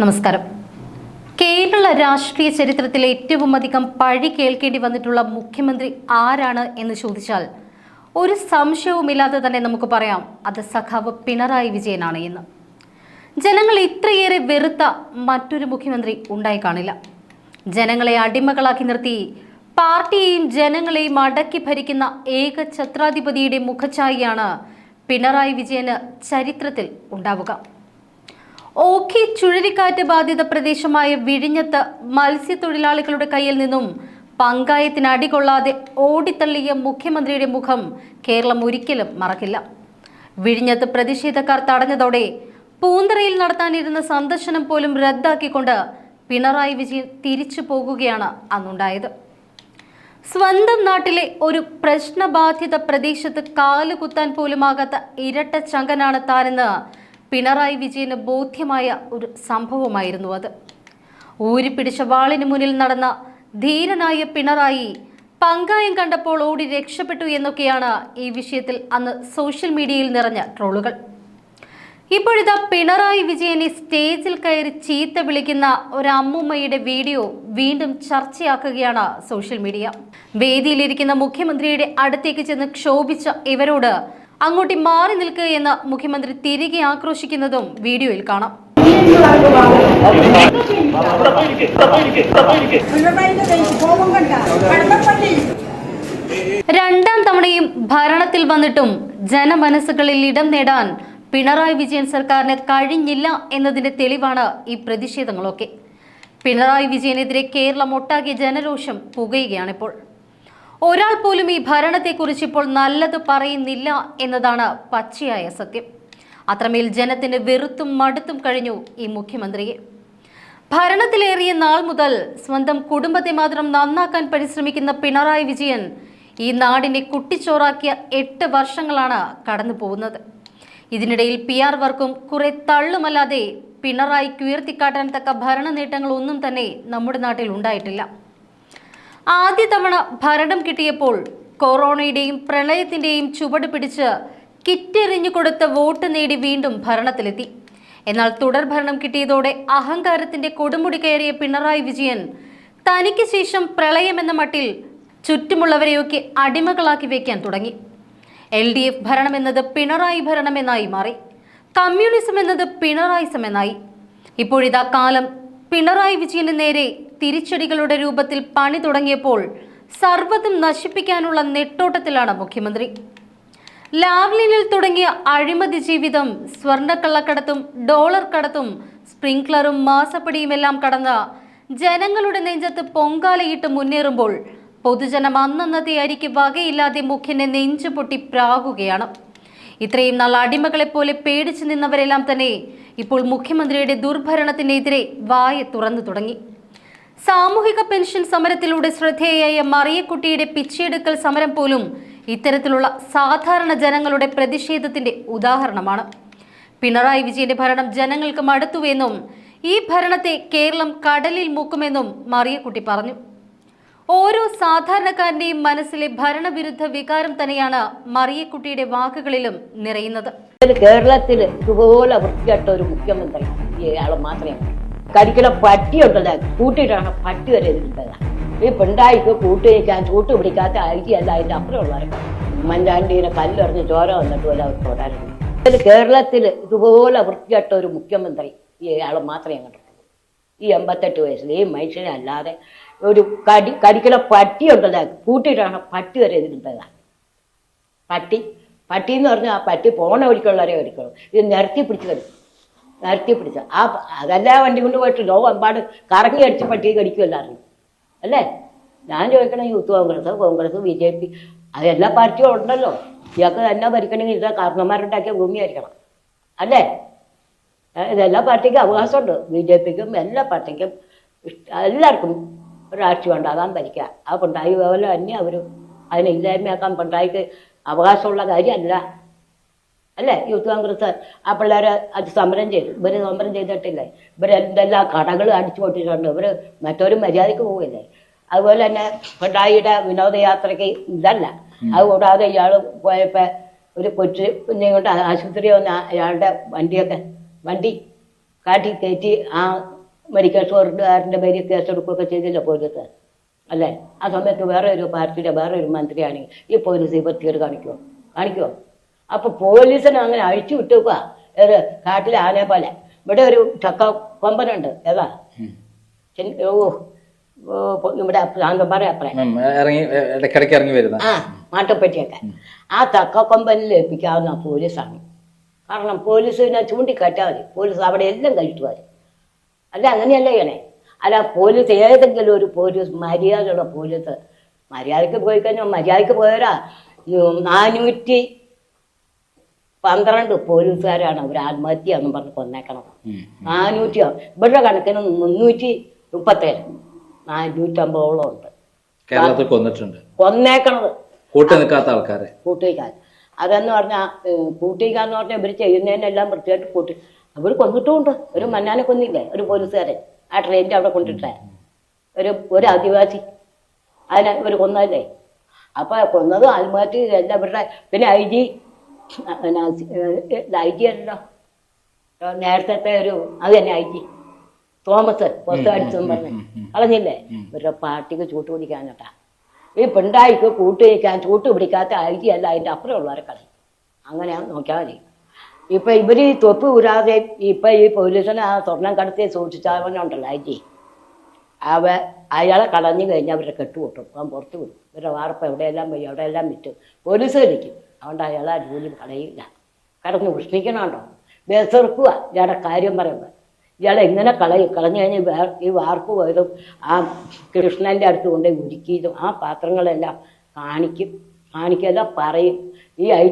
നമസ്കാരം. കേരള രാഷ്ട്രീയ ചരിത്രത്തിൽ ഏറ്റവും അധികം പഴി കേൾക്കേണ്ടി വന്നിട്ടുള്ള മുഖ്യമന്ത്രി ആരാണ് എന്ന് ചോദിച്ചാൽ ഒരു സംശയവുമില്ലാതെ തന്നെ നമുക്ക് പറയാം അത് സഖാവ് പിണറായി വിജയനാണ് എന്ന്. ജനങ്ങൾ ഇത്രയേറെ വെറുത്ത മറ്റൊരു മുഖ്യമന്ത്രി ഉണ്ടായി കാണില്ല. ജനങ്ങളെ അടിമകളാക്കി നിർത്തി പാർട്ടിയെയും ജനങ്ങളെയും മടക്കി ഭരിക്കുന്ന ഏക ഛത്രാധിപതിയുടെ മുഖഛായയാണ് പിണറായി വിജയന് ചരിത്രത്തിൽ ഉണ്ടാവുക. ഓഖി ചുഴലിക്കാറ്റ് ബാധിത പ്രദേശമായ വിഴിഞ്ഞത്ത് മത്സ്യത്തൊഴിലാളികളുടെ കയ്യിൽ നിന്നും പങ്കായത്തിന് അടികൊള്ളാതെ ഓടിത്തള്ളിയ മുഖ്യമന്ത്രിയുടെ മുഖം കേരളം ഒരിക്കലും മറക്കില്ല. വിഴിഞ്ഞത്ത് പ്രതിഷേധക്കാർ തടഞ്ഞതോടെ പൂന്തറയിൽ നടത്താനിരുന്ന സന്ദർശനം പോലും റദ്ദാക്കിക്കൊണ്ട് പിണറായി വിജയൻ തിരിച്ചു പോകുകയാണ് അന്നുണ്ടായത്. സ്വന്തം നാട്ടിലെ ഒരു പ്രശ്നബാധിത പ്രദേശത്ത് കാലുകുത്താൻ പോലുമാകാത്ത ഇരട്ട ചങ്കനാണ് താനെന്ന് പിണറായി വിജയന് ബോധ്യമായ ഒരു സംഭവമായിരുന്നു അത്. ഊരിപ്പിടിച്ച വാളിന് മുന്നിൽ നടന്ന ധീരനായ പിണറായി പങ്കായം കണ്ടപ്പോൾ ഓടി രക്ഷപ്പെട്ടു എന്നൊക്കെയാണ് ഈ വിഷയത്തിൽ അന്ന് സോഷ്യൽ മീഡിയയിൽ നിറഞ്ഞ ട്രോളുകൾ. ഇപ്പോഴിതാ പിണറായി വിജയനെ സ്റ്റേജിൽ കയറി ചീത്ത വിളിക്കുന്ന ഒരു അമ്മുമ്മയുടെ വീഡിയോ വീണ്ടും ചർച്ചയാക്കുകയാണ് സോഷ്യൽ മീഡിയ. വേദിയിലിരിക്കുന്ന മുഖ്യമന്ത്രിയുടെ അടുത്തേക്ക് ചെന്ന് ക്ഷോഭിച്ച ഇവരോട് അങ്ങോട്ട് മാറി നിൽക്കുക എന്ന് മുഖ്യമന്ത്രി തിരികെ ആക്രോശിക്കുന്നതും വീഡിയോയിൽ കാണാം. രണ്ടാം തവണയും ഭരണത്തിൽ വന്നിട്ടും ജനമനസ്സുകളിൽ ഇടം നേടാൻ പിണറായി വിജയൻ സർക്കാരിന് കഴിഞ്ഞില്ല എന്നതിന്റെ തെളിവാണ് ഈ പ്രതിഷേധങ്ങളൊക്കെ. പിണറായി വിജയനെതിരെ കേരളം ഒട്ടാകെ ജനരോഷം പുകയുകയാണിപ്പോൾ ഒരാൾ പോലും ഈ ഭരണത്തെക്കുറിച്ച് ഇപ്പോൾ നല്ലത് പറയുന്നില്ല എന്നതാണ് പച്ചയായ സത്യം. അത്രമേൽ ജനത്തിന് വെറുത്തും മടുത്തും കഴിഞ്ഞു ഈ മുഖ്യമന്ത്രിയെ. ഭരണത്തിലേറിയ നാൾ മുതൽ സ്വന്തം കുടുംബത്തെ മാത്രം നന്നാക്കാൻ പരിശ്രമിക്കുന്ന പിണറായി വിജയൻ ഈ നാടിനെ കുട്ടിച്ചോറാക്കിയ എട്ട് വർഷങ്ങളാണ് കടന്നു പോകുന്നത് ഇതിനിടയിൽ പി ആർ വർക്കും കുറെ തള്ളുമല്ലാതെ പിണറായിക്ക് ഉയർത്തിക്കാട്ടാൻ തക്ക ഭരണ നേട്ടങ്ങളൊന്നും തന്നെ നമ്മുടെ നാട്ടിൽ ഉണ്ടായിട്ടില്ല. ആദ്യ തവണ ഭരണം കിട്ടിയപ്പോൾ കൊറോണയുടെയും പ്രളയത്തിന്റെയും ചുവട് പിടിച്ച് കിറ്റെറിഞ്ഞു കൊടുത്ത വോട്ട് നേടി വീണ്ടും ഭരണത്തിലെത്തി. എന്നാൽ തുടർ ഭരണം കിട്ടിയതോടെ അഹങ്കാരത്തിന്റെ കൊടുമുടി കയറിയ പിണറായി വിജയൻ തനിക്ക് ശേഷം പ്രളയമെന്ന മട്ടിൽ ചുറ്റുമുള്ളവരെയൊക്കെ അടിമകളാക്കി വയ്ക്കാൻ തുടങ്ങി. എൽ ഡി എഫ് ഭരണം എന്നത് പിണറായി ഭരണമെന്നായി മാറി. കമ്മ്യൂണിസം എന്നത് പിണറായിസം എന്നായി ഇപ്പോഴിതാ കാലം പിണറായി വിജയന് നേരെ തിരിച്ചടികളുടെ രൂപത്തിൽ പണി തുടങ്ങിയപ്പോൾ സർവതും നശിപ്പിക്കാനുള്ള നെട്ടോട്ടത്തിലാണ് മുഖ്യമന്ത്രി. ലാവ്ലിനിൽ തുടങ്ങിയ അഴിമതി ജീവിതം സ്വർണക്കള്ളക്കടത്തും ഡോളർ കടത്തും സ്പ്രിംഗ്ലറും മാസപ്പടിയുമെല്ലാം കടന്ന ജനങ്ങളുടെ നെഞ്ചത്ത് പൊങ്കാലയിട്ട് മുന്നേറുമ്പോൾ പൊതുജനം അന്നന്നതെയായിരിക്കും വകയില്ലാതെ മുഖ്യനെ നെഞ്ചു പൊട്ടി പ്രാകുകയാണ്. ഇത്രയും നാൾ അടിമകളെ പോലെ പേടിച്ചു നിന്നവരെല്ലാം തന്നെ ഇപ്പോൾ മുഖ്യമന്ത്രിയുടെ ദുർഭരണത്തിനെതിരെ വായ തുറന്നു തുടങ്ങി. സാമൂഹിക പെൻഷൻ സമരത്തിലൂടെ ശ്രദ്ധേയായ മറിയക്കുട്ടിയുടെ പിച്ചെടുക്കൽ സമരം പോലും ഇത്തരത്തിലുള്ള സാധാരണ ജനങ്ങളുടെ പ്രതിഷേധത്തിന്റെ ഉദാഹരണമാണ്. പിണറായി വിജയന്റെ ഭരണം ജനങ്ങൾക്ക് മടുത്തുവെന്നും ഈ ഭരണത്തെ കേരളം കടലിൽ മൂക്കുമെന്നും മറിയക്കുട്ടി പറഞ്ഞു. ഓരോ സാധാരണക്കാരന്റെയും മനസ്സിലെ ഭരണവിരുദ്ധ വികാരം തന്നെയാണ് മറിയക്കുട്ടിയുടെ വാക്കുകളിലും നിറയുന്നത്. കേരളത്തിൽ ഇതുപോലെ വൃത്തികെട്ട ഒരു മുഖ്യമന്ത്രി ഇയാളെ മാത്രമേ കരിക്കല പട്ടിയുണ്ടല്ലോ കൂട്ടിയിട്ടാണ് പട്ടി വരെ ഈ പിണ്ടായിക്ക് കൂട്ടി വയ്ക്കാൻ ചൂട്ട് പിടിക്കാത്ത അരിയല്ല അതിന്റെ അപ്പുറമുള്ളവരെ. ഉമ്മൻചാണ്ടിനെ കല്ലെറിഞ്ഞ് ചോര വന്നിട്ട് പോലെ അവർ തുടരുന്നു കേരളത്തിൽ ഇതുപോലെ വൃത്തികെട്ട ഒരു മുഖ്യമന്ത്രി ഇയാളെ മാത്രമേ കണ്ടിട്ടുള്ളൂ ഈ എൺപത്തെട്ട് വയസ്സിൽ ഈ മനുഷ്യനെ അല്ലാതെ ഒരു കടി കരിക്കല പട്ടിയുണ്ടല്ലോ കൂട്ടിയിട്ടാണ് പട്ടി വരെ ഇതിട്ടതാണ് പട്ടി പട്ടി എന്ന് പറഞ്ഞാൽ ആ പട്ടി പോണ വഴിക്കുള്ളവരെ വഴിക്കുള്ളൂ. ഇത് നിരത്തി പിടിച്ച് കടിക്കും. നിരത്തി പിടിച്ച്. ആ പ- വണ്ടി കൊണ്ട് പോയിട്ട് ലോ അമ്പാട് കറങ്ങി അടിച്ച് പട്ടി കടിക്കുമല്ലോ അറിയും അല്ലേ? ഞാൻ ചോദിക്കണം youth congress congress B J P അത് എല്ലാ പാർട്ടിയും ഉണ്ടല്ലോ. ഇയാൾക്ക് തന്നെ ഭരിക്കണമെങ്കിൽ ഇതാ കാരണന്മാരുണ്ടാക്കിയ ഭൂമിയായിരിക്കണം അല്ലേ? ഇതെല്ലാ പാർട്ടിക്കും അവകാശമുണ്ട്. ബി ജെ പിക്കും എല്ലാ പാർട്ടിക്കും എല്ലാവർക്കും രാഷ്ട്രീയം ഉണ്ടാകാൻ ഭരിക്കുക ആ പിണറായി പോലെ തന്നെ അവർ അതിനെ ഇല്ലായ്മയാക്കാൻ പിണറായിക്ക് അവകാശമുള്ള കാര്യമല്ല. അല്ലേ? യൂത്ത് കോൺഗ്രസ് ആ പിള്ളേരെ അത് സമരം ചെയ്തു. ഇവർ സമരം ചെയ്തിട്ടില്ലേ? ഇവരെന്തെല്ലാം കടകൾ അടിച്ചു പൊട്ടിയിട്ടുണ്ട്. ഇവർ മറ്റൊരു മര്യാദയ്ക്ക് പോവില്ലേ? അതുപോലെ തന്നെ പിണറായിയുടെ വിനോദയാത്രയ്ക്ക് ഇതല്ല. അതുകൂടാതെ ഇയാൾ പോയപ്പോൾ ഒരു കൊച്ചു കുഞ്ഞുങ്ങളുടെ ആശുപത്രി വന്ന് അയാളുടെ വണ്ടിയൊക്കെ വണ്ടി കാട്ടി കയറ്റി ആ മെഡിക്കൽ സ്റ്റോറുകാരന്റെ പേര് കേസെടുക്കുകയൊക്കെ ചെയ്തില്ല പോലീസ്? അല്ലേ? ആ സമയത്ത് വേറെ ഒരു പാർട്ടിയുടെ വേറെ ഒരു മന്ത്രിയാണെങ്കിൽ ഈ പോലീസ് ഈ വൃത്തികേട് കാണിക്കുമോ കാണിക്കുമോ അപ്പൊ പോലീസിനെ അങ്ങനെ അഴിച്ചു വിട്ടുക ഏത്? കാട്ടിലെ ആനയെ പോലെ. ഇവിടെ ഒരു ചക്ക കൊമ്പനുണ്ട്. ഏതാ? ഓ ഇവിടെ സാന്തമ്പാറ അപ്പറേ ഉം, ഇറങ്ങി എ- ഇടയ്ക്കിടയ്ക്ക് ഇറങ്ങി വരുന്ന. ആ തക്ക ആ തക്കക്കൊമ്പനിൽ ഏൽപ്പിക്കാവുന്ന പോലീസാണ്. കാരണം പോലീസിനെ ചൂണ്ടിക്കാറ്റാൽ മതി. പോലീസ് അവിടെ എല്ലാം കഴിച്ചു മതി അല്ല അങ്ങനെയല്ല ചെയ്യണേ. അല്ല പോലീസ് ഏതെങ്കിലും ഒരു പോലീസ് മര്യാദയുള്ള പോലീസ് മര്യാദയ്ക്ക് പോയി കഴിഞ്ഞാൽ മര്യാദയ്ക്ക് പോയവരാ. ഉം, നാനൂറ്റി പന്ത്രണ്ട് പോലീസുകാരാണ് അവർ ആത്മഹത്യ എന്നും പറഞ്ഞ് കൊന്നേക്കണത്. നാനൂറ്റി ഇവരുടെ കണക്കിന് മുന്നൂറ്റി മുപ്പത്തേഴ്. നാനൂറ്റമ്പതോളം ഉണ്ട്. കേരളത്തിൽ കൊന്നിട്ടുണ്ട്. കൊന്നേക്കണത്. കൂട്ടി നിൽക്കാത്ത ആൾക്കാരെ. കൂട്ടിക്കാർ അതെന്ന് പറഞ്ഞാൽ കൂട്ടിക്കാന്ന് പറഞ്ഞാൽ ഇവർ ചെയ്യുന്നതിനെല്ലാം വൃത്തിയായിട്ട് കൂട്ടി അവർ കൊന്നിട്ടുമുണ്ട്. ഒരു മന്നാനെ കൊന്നില്ലേ? ഒരു പോലീസുകാരൻ. ആ ട്രെയിനിന്റെ അവിടെ കൊണ്ടിട്ടേ ഒരു ഒരു ആദിവാസി. അതിനെ ഇവർ കൊന്നല്ലേ അപ്പൊ കൊന്നത് ആത്മഹത്യ എല്ലാം ഇവരുടെ പിന്നെ ഐ ജി ഐ ജി അല്ലല്ലോ നേരത്തെ ഒരു അത് തന്നെ ഐ ജി. തോമസ് പുറത്ത് അടിച്ചെന്ന് പറഞ്ഞു. കളഞ്ഞില്ലേ ഇവരുടെ പാർട്ടിക്ക് ചൂട്ട് പിടിക്കാനട്ടാ ഈ പിണ്ടായിക്ക് കൂട്ട് വയ്ക്കാൻ ചൂട്ട് പിടിക്കാത്ത ഐ ജി അല്ല അതിന്റെ അപ്പുറമുള്ളവരെ കളയും അങ്ങനെ നോക്കിയാൽ മതി. ഇപ്പൊ ഇവർ ഈ തൊപ്പ് ഊരാതെ ഇപ്പൊ ഈ പോലീസിനെ ആ സ്വർണം കടത്തി സൂക്ഷിച്ചവനുണ്ടല്ലോ അവ അയാളെ കളഞ്ഞു കഴിഞ്ഞാൽ അവരെ കെട്ടുപൊട്ടും അവൻ പുറത്ത് വിടും. ഇവരുടെ വാർപ്പ് എവിടെയെല്ലാം പോയി എവിടെയെല്ലാം വിറ്റും. പോലീസ് കളിക്കും അതുകൊണ്ട് അയാളെ ജോലി കളയില്ല കടന്ന് ഉഷ്ണിക്കണമുണ്ടോ ബേസെറുക്കുക ഇയാളുടെ കാര്യം പറയുമ്പോൾ ഇയാളെ എങ്ങനെ കളയും കളഞ്ഞു കഴിഞ്ഞാൽ ഈ വാർപ്പ് പോയതും ആ കൃഷ്ണന്റെ അടുത്ത് കൊണ്ടുപോയി ഉരുക്കിയതും ആ പാത്രങ്ങളെല്ലാം കാണിക്കും. കാണിക്കുകയെല്ലാം പറയും. ഈ ഐ